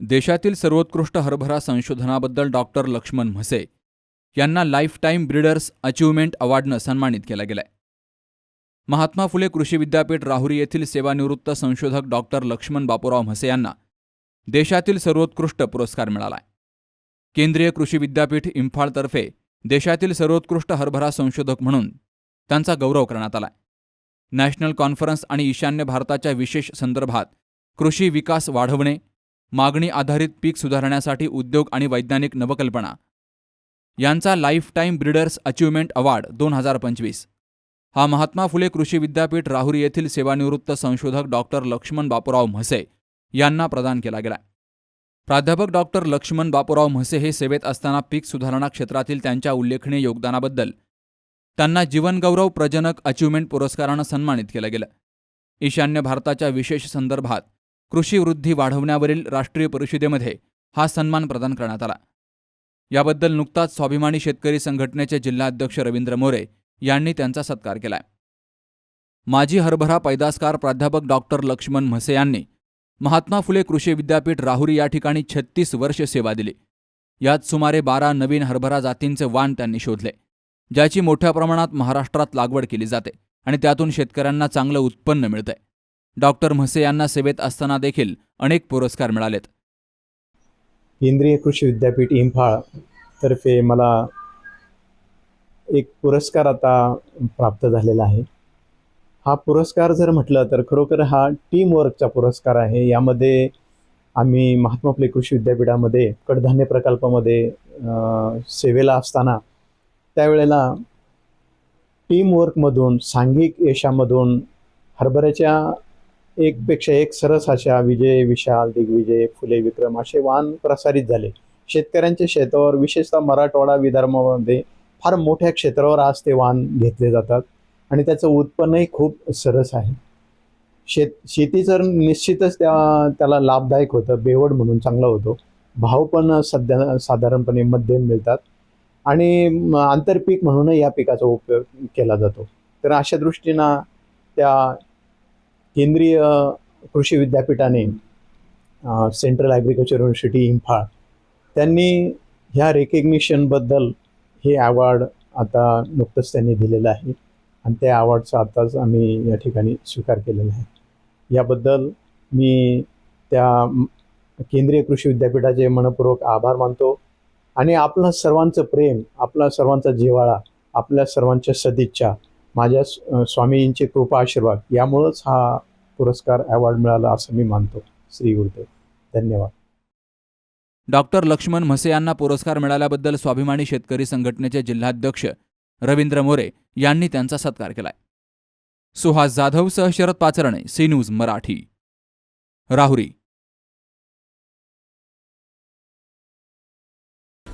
देशातील सर्वोत्कृष्ट हरभरा संशोधनाबद्दल डॉक्टर लक्ष्मण म्हसे यांना लाईफटाईम ब्रिडर्स अचिव्हमेंट अवॉर्डनं सन्मानित केला गेलाय. महात्मा फुले कृषी विद्यापीठ राहुरी येथील सेवानिवृत्त संशोधक डॉक्टर लक्ष्मण बापूराव म्हसे यांना देशातील सर्वोत्कृष्ट पुरस्कार मिळालाय. केंद्रीय कृषी विद्यापीठ इम्फाळतर्फे देशातील सर्वोत्कृष्ट हरभरा संशोधक म्हणून त्यांचा गौरव करण्यात आलाय. नॅशनल कॉन्फरन्स आणि ईशान्य भारताच्या विशेष संदर्भात कृषी विकास वाढवणे मागणी आधारित पीक सुधारण्यासाठी उद्योग आणि वैज्ञानिक नवकल्पना. यांचा लाईफटाईम ब्रिडर्स अचिव्हमेंट अवॉर्ड दोन हजार पंचवीस. हा महात्मा फुले कृषी विद्यापीठ राहुरी येथील सेवानिवृत्त संशोधक डॉक्टर लक्ष्मण बापूराव म्हसे यांना प्रदान केला गेला. प्राध्यापक डॉक्टर लक्ष्मण बापूराव म्हसे हे सेवेत असताना पीक सुधारणा क्षेत्रातील त्यांच्या उल्लेखनीय योगदानाबद्दल त्यांना जीवनगौरव प्रजनक अचिव्हमेंट पुरस्कारानं सन्मानित केलं गेलं. ईशान्य भारताच्या विशेष संदर्भात कृषी वृद्धी वाढवण्यावरील राष्ट्रीय परिषदेमध्ये हा सन्मान प्रदान करण्यात आला. याबद्दल नुकताच स्वाभिमानी शेतकरी संघटनेचे जिल्हाध्यक्ष रवींद्र मोरे यांनी त्यांचा सत्कार केलाय. माजी हरभरा पैदासकार प्राध्यापक डॉक्टर लक्ष्मण म्हसे यांनी महात्मा फुले कृषी विद्यापीठ राहुरी या ठिकाणी छत्तीस वर्ष सेवा दिली. यात सुमारे बारा नवीन हरभरा जातींचे वाण त्यांनी शोधले ज्याची मोठ्या प्रमाणात महाराष्ट्रात लागवड केली जाते आणि त्यातून शेतकऱ्यांना चांगलं उत्पन्न मिळतंय. डॉक्टर म्हसे यांना सेवेत असताना देखील अनेक पुरस्कार मिळालेत. केंद्रीय कृषी विद्यापीठ इम्फाळ तर्फे मला एक पुरस्कार आता प्राप्त झालेला आहे. हा पुरस्कार जर म्हटलं तर खरोखर हा टीम वर्कचा पुरस्कार आहे. यामध्ये आम्ही महात्मा फुले कृषी विद्यापीठामध्ये कडधान्य प्रकल्पामध्ये सेवेला असताना त्यावेळेला टीमवर्कमधून सांघिक यशामधून हरभऱ्याच्या एकपेक्षा एक सरस अशा विजय विशाल दिग्विजय फुले विक्रम असे वाहन प्रसारित झाले. शेतकऱ्यांच्या शेतावर विशेषतः मराठवाडा विदर्भामध्ये फार मोठ्या क्षेत्रावर आज ते वाहन घेतले जातात आणि त्याचं उत्पन्नही खूप सरस आहे. शेत शेतीचं निश्चितच त्या त्याला लाभदायक होतं बेवड म्हणून चांगला होतो. भाव पण सध्या साधारणपणे मध्यम मिळतात आणि आंतरपीक म्हणूनही या पिकाचा उपयोग केला जातो. तर अशा दृष्टीनं त्या केंद्रीय कृषी विद्यापीठाने सेंट्रल ॲग्रिकल्चर युनिव्हर्सिटी इम्फाळ त्यांनी ह्या रेकग्निशनबद्दल हे अवॉर्ड आता नुकतंच त्यांनी दिलेलं आहे. आणि त्या अवॉर्डचा आताच आम्ही या ठिकाणी स्वीकार केलेला आहे. याबद्दल मी त्या केंद्रीय कृषी विद्यापीठाचे मनपूर्वक आभार मानतो. आणि आपलं सर्वांचं प्रेम आपला सर्वांचा जिव्हाळा आपल्या सर्वांच्या सदिच्छा माझ्या स- स्वामींचे कृपा आशीर्वाद यामुळंच हा पुरस्कार अवॉर्ड मिळाला असं मी मानतो. श्री गुरुदेव धन्यवाद. डॉक्टर लक्ष्मण म्हसे यांना पुरस्कार मिळाल्याबद्दल स्वाभिमानी शेतकरी संघटनेचे जिल्हाध्यक्ष रवींद्र मोरे यांनी त्यांचा सत्कार केलाय. सुहास जाधव सह Sharad Pacharne C news Marathi. Rahuri.